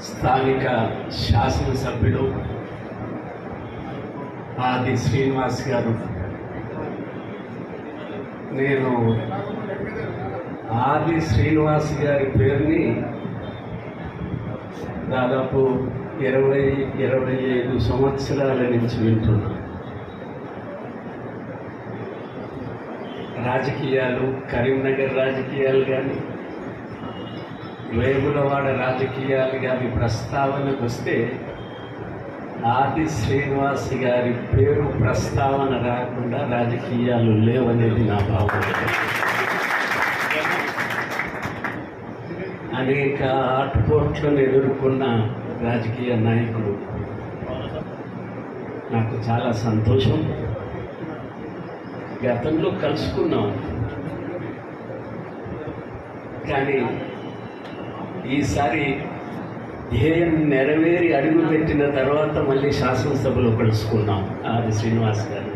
స్థానిక శాసనసభ్యుడు ఆది శ్రీనివాస్ గారు. నేను ఆది శ్రీనివాస్ గారి పేరుని దాదాపు ఇరవై ఇరవై ఐదు సంవత్సరాల నుంచి వింటున్నాను రాజకీయాలు కరీంనగర్ రాజకీయాలు కానీ వేములవాడ రాజకీయాలు కానీ ప్రస్తావనకు వస్తే ఆది శ్రీనివాస్ గారి పేరు ప్రస్తావన రాకుండా రాజకీయాలు లేవనేది నా భావన. అనేక ఆటుపోట్లను ఎదుర్కొన్న రాజకీయ నాయకుడు నాకు చాలా సంతోషం. గతంలో కలుసుకున్నాం. కానీ ఈసారి ధ్యేయం నెరవేరి అడుగు పెట్టిన తర్వాత మళ్ళీ శాసనసభలో కలుసుకున్నాం ఆది శ్రీనివాస్ గారు.